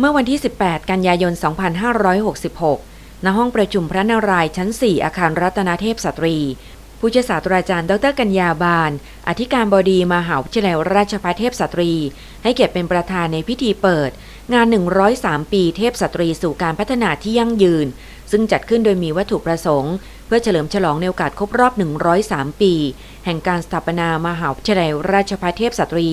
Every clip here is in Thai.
เมื่อวันที่ 18 กันยายน 2566 ณ ห้องประชุมพระนารายณ์ชั้น 4 อาคารรัตนเทพสตรี ผู้ช่วยศาสตราจารย์ ดรกัญญาบาล อธิการบดีมหาวิทยาลัยราชภัฏเทพสตรี ให้เกียรติเป็นประธานในพิธีเปิด งาน 103 ปีเทพสตรีสู่การพัฒนาที่ยั่งยืน ซึ่งจัดขึ้นโดยมีวัตถุประสงค์ เพื่อเฉลิมฉลองในโอกาสครบรอบ 103 ปี แห่งการสถาปนามหาวิทยาลัยราชภัฏเทพสตรี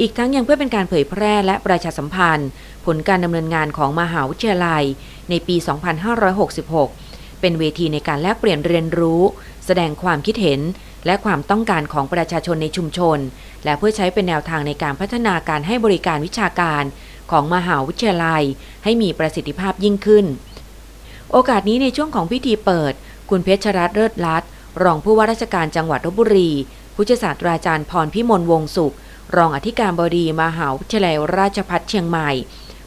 อีกทั้งยังเพื่อเป็นการเผยแพร่และประชาสัมพันธ์ ผลการดำเนินงานของมหาวิทยาลัย ในปี 2566 เป็นเวทีในการแลกเปลี่ยนเรียนรู้ แสดงความคิดเห็นและความต้องการของประชาชนในชุมชน และเพื่อใช้เป็นแนวทางในการพัฒนาการให้บริการวิชาการของมหาวิทยาลัย ให้มีประสิทธิภาพยิ่งขึ้น โอกาสนี้ในช่วงของพิธีเปิด คุณเพชรรัตน์เลิศรัตน์รองผู้ว่าราชการจังหวัดลบบุรี ผู้ช่วยศาสตราจารย์พรพิมลวงศุข รองอธิการบดีมหาวิทยาลัยราชภัฏเชียงใหม่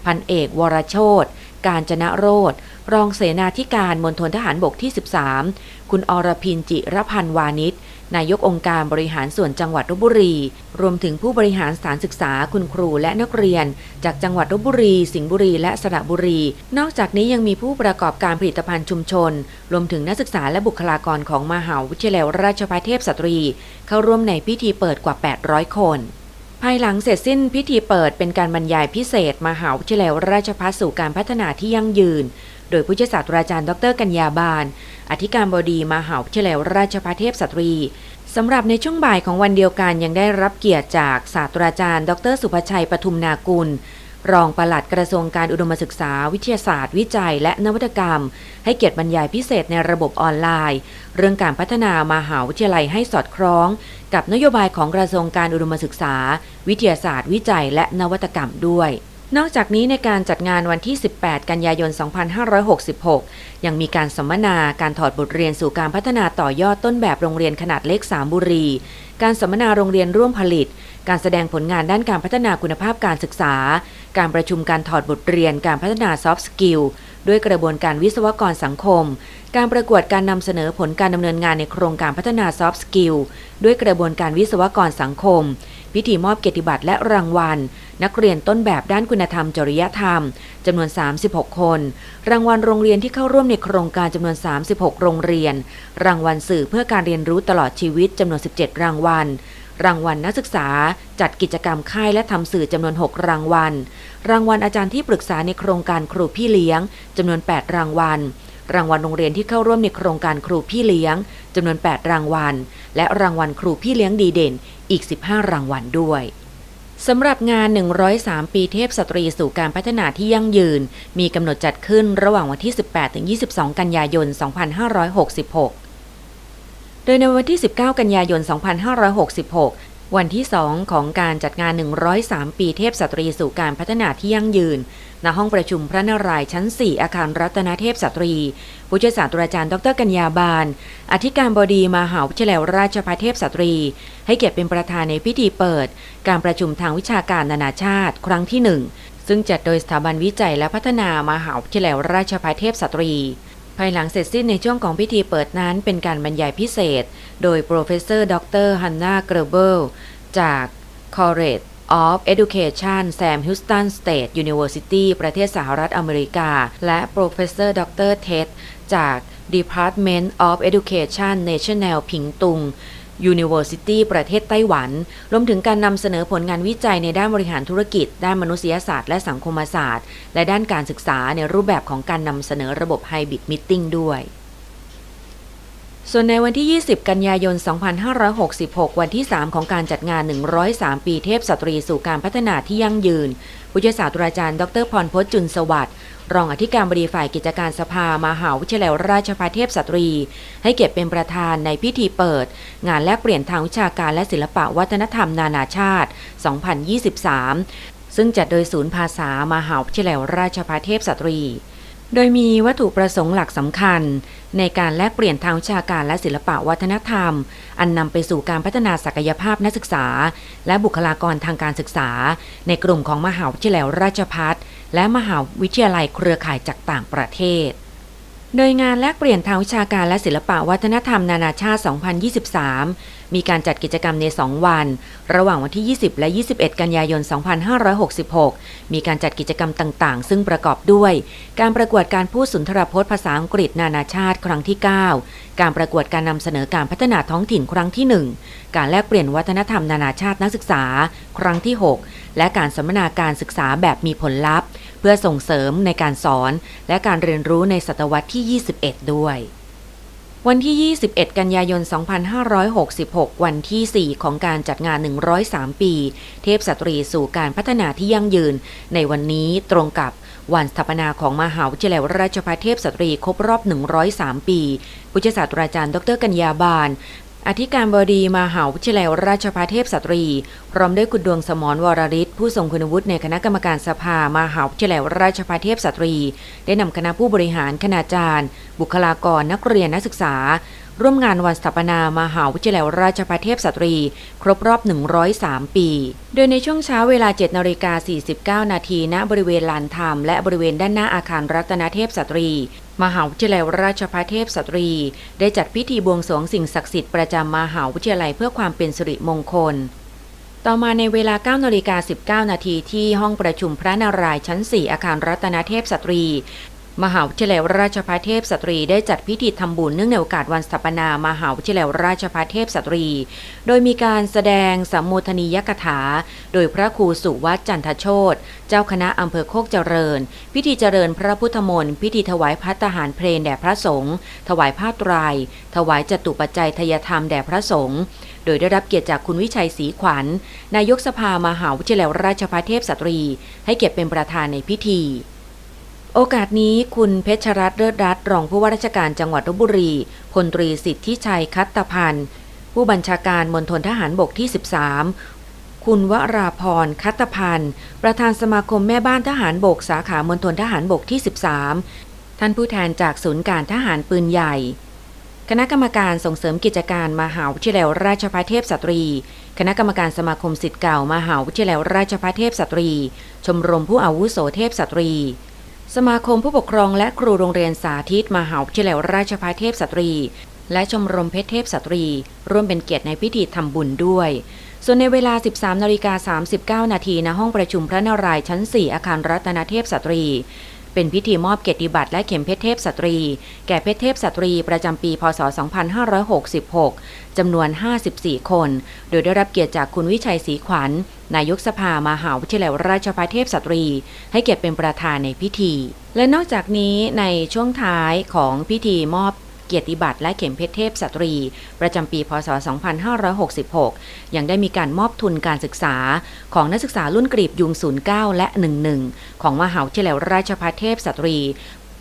พันเอก วรโชตการจนะโรธรองเสนาธิการมณฑลทหารบกที่ 13 คุณอรพินจิรพันธ์วานิช นายกองค์การบริหารส่วนจังหวัดลบบุรี รวมถึงผู้บริหารสถานศึกษาคุณครูและนักเรียน จากจังหวัดลบบุรี สิงห์บุรี และสระบุรี นอกจากนี้ยังมีผู้ประกอบการผลิตภัณฑ์ชุมชน รวมถึงนักศึกษาและบุคลากรของมหาวิทยาลัยราชภัฏเทพสตรี เข้าร่วมในพิธีเปิดกว่า 800 คนภายหลังเสร็จสิ้นพิธีเปิดเป็นการบรรยายพิเศษ มหาวิทยาลัยราชภัฏสู่การพัฒนาที่ยั่งยืน โดยผู้ช่วยศาสตราจารย์ ดรกัญญาบาล อธิการบดีมหาวิทยาลัยราชภัฏเทพสตรีสำหรับในช่วงบ่ายของวันเดียวกันยังได้รับเกียรติจากศาสตราจารย์ ดร สุภชัยปทุมนากุล รองปลัดกระทรวงการอุดมศึกษา วิทยาศาสตร์ วิจัย และนวัตกรรม ให้เกียรติบรรยายพิเศษในระบบออนไลน์ เรื่องการพัฒนามหาวิทยาลัยให้สอดคล้อง กับนโยบายของกระทรวงการอุดมศึกษา วิทยาศาสตร์ วิจัย และนวัตกรรมด้วย นอกจากนี้ในการจัดงานวันที่ 18 กันยายน 2566 ยังมีการสัมมนาการถอดบทเรียนสู่การพัฒนาต่อยอดต้นแบบโรงเรียนขนาดเล็ก 3 บุรี การสัมมนาโรงเรียนร่วมผลิต การแสดงผลงานด้านการพัฒนาคุณภาพการศึกษา การประชุมการถอดบทเรียนการพัฒนาซอฟต์สกิลด้วยกระบวนการวิศวกรสังคม การประกวดการนำเสนอผลการดำเนินงานในโครงการพัฒนาซอฟต์สกิลด้วยกระบวนการวิศวกรสังคม พิธีมอบเกียรติบัตรและรางวัล นักเรียนต้นแบบด้านคุณธรรมจริยธรรมจำนวน 36 คน รางวัลโรงเรียนที่เข้าร่วมในโครงการจำนวน 36 โรงเรียน รางวัลสื่อเพื่อการเรียนรู้ตลอดชีวิตจำนวน 17 รางวัลรางวัลนักศึกษาจัดกิจกรรมค่ายและทำสื่อจำนวน 6 รางวัล รางวัลอาจารย์ที่ปรึกษาในโครงการครูพี่เลี้ยงจำนวน 8 รางวัล รางวัลโรงเรียนที่เข้าร่วมในโครงการครูพี่เลี้ยงจำนวน 8 รางวัล และรางวัลครูพี่เลี้ยงดีเด่นอีก 15 รางวัลด้วยสำหรับงาน 103 ปีเทพสตรีสู่การพัฒนาที่ยั่งยืน มีกำหนดจัดขึ้นระหว่างวันที่ 18-22 กันยายน 2566 โดยในวันที่ 19 กันยายน 2566 วันที่ 2 ของการจัดงาน 103 ปีเทพสตรีสู่การพัฒนาที่ยั่งยืน ณ ห้องประชุมพระนารายณ์ชั้น 4 อาคารรัตนเทพสตรี ผู้ช่วยศาสตราจารย์ดรกัญญาบาล อธิการบดีมหาวิทยาลัยราชภัฏเทพสตรี ให้เกียรติเป็นประธานในพิธีเปิด การประชุมทางวิชาการนานาชาติ ครั้งที่ 1 ซึ่งจัดโดยสถาบันวิจัยและพัฒนามหาวิทยาลัยราชภัฏเทพสตรี ภายหลังเสร็จสิ้นในช่วงของพิธีเปิดนั้นเป็นการบรรยายพิเศษ โดย Professor Dr. Hannah g r e b e l จาก College of Education Sam Houston State University ประเทศสหรัฐอเมริกา และ Professor Dr. Ted จาก Department of Education National ผิงตุง University ประเทศไต้หวัน รวมถึงการนำเสนอผลงานวิจัยในด้านบริหารธุรกิจ ด้านมนุษยศาสตร์และสังคมศาสตร์ และด้านการศึกษาในรูปแบบของการนำเสนอระบบ Hybrid Meeting ด้วยส่วนในวันที่ 20 กันยายน 2566 วันที่ 3 ของการจัดงาน 103 ปีเทพสตรีสู่การพัฒนาที่ยั่งยืน ผู้ช่วยศาสตราจารย์ ดรพรพจน์จุนสวัสดิ์ รองอธิการบดีฝ่ายกิจการสภามหาวิทยาลัยราชภัฏเทพสตรี ให้เกียรติเป็นประธานในพิธีเปิด งานแลกเปลี่ยนทางวิชาการและศิลปะวัฒนธรรมนานาชาติ 2023 ซึ่งจัดโดยศูนย์ภาษามหาวิทยาลัยราชภัฏเทพสตรี โดยมีวัตถุประสงค์หลักสำคัญ ในการแลกเปลี่ยนทางวิชาการและศิลปะวัฒนธรรม อันนำไปสู่การพัฒนาศักยภาพนักศึกษา และบุคลากรทางการศึกษา ในกลุ่มของมหาวิทยาลัยราชภัฏ และมหาวิทยาลัยเครือข่ายจากต่างประเทศ โดยงานแลกเปลี่ยนทางวิชาการและศิลปะวัฒนธรรมนานาชาติ 2023 มีการจัดกิจกรรมใน 2 วัน ระหว่างวันที่ 20 และ 21 กันยายน 2566 มีการจัดกิจกรรมต่าง ๆ ซึ่งประกอบด้วย การประกวดการพูดสุนทรพจน์ภาษาอังกฤษนานาชาติครั้งที่ 9 การประกวดการนำเสนอการพัฒนาท้องถิ่นครั้งที่ 1 การแลกเปลี่ยนวัฒนธรรมนานาชาตินักศึกษา ครั้งที่ 6 และการสัมมนาการศึกษาแบบมีผลลัพธ์ พื่อส่งเสริมในการสอนและการเรียนรู้ในศตวรรษที่ 21 ด้วย วันที่ 21 กันยายน 2566 วันที่ 4 ของการจัดงาน 103 ปี เทพสตรีสู่การพัฒนาที่ยั่งยืน ในวันนี้ตรงกับวันสถาปนาของมหาวิทยาลัยราชภัฏเทพสตรีครบรอบ 103 ปีผู้ช่วยศาสตราจารย์ ดรกัญญาบาล อธิการบดีมหาวิทยาลัยราชภัฏเทพสตรี พร้อมด้วยคุณดวงสมรวรริศผู้ทรงคุณวุฒิในคณะกรรมการสภามหาวิทยาลัยราชภัฏเทพสตรี ได้นำคณะผู้บริหารคณาจารย์ บุคลากรนักเรียนนักศึกษา ร่วมงานวันสถาปนามหาวิทยาลัยราชภัฏเทพสตรี ครบรอบ 103 ปี โดยในช่วงเช้าเวลา 7นาฬิกา49 นาทีณบริเวณลานธรรมและบริเวณด้านหน้าอาคารรัตนเทพสตรี มหาวิทยาลัยราชภัฏเทพสตรี ได้จัดพิธีบวงสรวงสิ่งศักดิ์สิทธิ์ประจำมหาวิทยาลัยเพื่อความเป็นสิริมงคลต่อมาในเวลา9นาฬิกา19 นาทีที่ห้องประชุมพระนารายณ์ชั้น 4 อาคารรัตนเทพสตรี มหาวิทยาลัยราชภัฏเทพสตรีได้จัดพิธีทำบุญเนื่องในโอกาสวันสถาปนามหาวิทยาลัยราชภัฏเทพสตรี โดยมีการแสดงสัมโมทนียกถา โดยพระครูสุวัจจันทโชตเจ้าคณะอำเภอโคกเจริญ พิธีเจริญพระพุทธมนต์พิธีถวายพัตตาหารเพลนแด่พระสงฆ์ถวายผ้าไตรายถวายจตุปัจจัยทยธรรมแด่พระสงฆ์โดยได้รับเกียรติจากคุณวิชัยศรีขวัญนายกสภามหาวิทยาลัยราชภัฏเทพสตรี ให้เกียรติเป็นประธานในพิธี โอกาสนี้คุณเพชรรัตน์เลิศรัตน์รองผู้ว่าราชการจังหวัดลบบุรีพลตรีสิทธิชัยคัตตพันธ์ผู้บัญชาการมณฑลทหารบกที่ 13 คุณวราพรคัตตพันธ์ประธานสมาคมแม่บ้านทหารบกสาขามณฑลทหารบกที่ 13 ท่านผู้แทนจากศูนย์การทหารปืนใหญ่ คณะกรรมการส่งเสริมกิจการมหาวิทยาลัยราชภัฏเทพสตรี คณะกรรมการสมาคมสิทธิ์เก่ามหาวิทยาลัยราชภัฏเทพสตรี ชมรมผู้อาวุโสเทพสตรี สมาคมผู้ปกครองและครูโรงเรียนสาธิตมหาวิทยาลัยราชภัฏเทพสตรี และชมรมเพชรเทพสตรี ร่วมเป็นเกียรติในพิธีทำบุญด้วย ส่วนในเวลา 13นาฬิกา39 นาทีณห้องประชุมพระนารายณ์ชั้น 4 อาคารรัตนเทพสตรี เป็นพิธีมอบเกียรติบัตรและเข็มเพชรเทพสตรี แก่เพชรเทพสตรีประจำปี พศ 2566 จำนวน 54 คน โดยได้รับเกียรติจากคุณวิชัยศรีขวัญ นายกสภามหาวิทยาลัยราชภัฏเทพสตรี ให้เกียรติเป็นประธานในพิธี และนอกจากนี้ในช่วงท้ายของพิธีมอบ กียรติบัตรและเข็มเพชรเทพสตรี ประจำปีพศ 2566 ยังได้มีการมอบทุนการศึกษา ของนักศึกษารุ่นกรีบยุง 09 และ 11 ของมหาวิทยาลัยราชภัฏเทพสตรี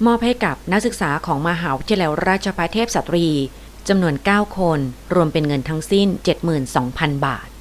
มอบให้กับนักศึกษาของมหาวิทยาลัยราชภัฏเทพสตรีจำนวน 9 คน รวมเป็นเงินทั้งสิ้น 72,000 บาท